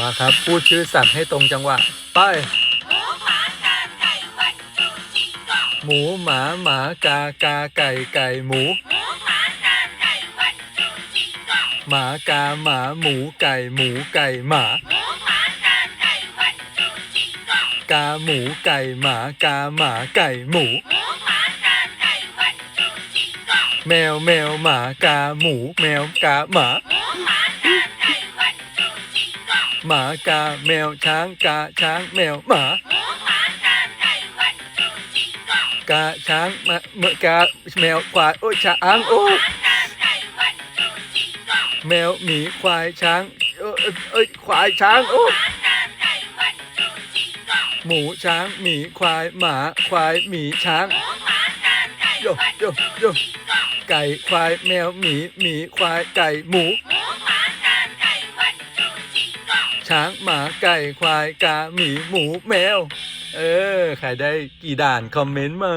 มาครับ พูดชื่อสัตว์ให้ตรงจังหวะ ไป หมูหมาหมากากาไก่ไก่หมู หมากาหมาหมูไก่หมูไก่หมา กาหมูไก่หมากาหมาไก่หมู แมวแมวหมากาหมู แมวกาหมา หมากาแมวช้างกาช้างแมวหมากาช้างมะเมอกาแมวควายโอ้ยช้างโอ้ยแมวหมีควายช้างเอ้ยเอ้ยควายช้างโอ้ยหมูช้างหมีควายหมาควายหมีช้างโยโยโยไก่ควายแมวหมีหมีควายไก่หมู ช้างหมาไก่ควายกาหมีหมูแมว เออ ใครได้กี่ด่านคอมเมนต์มา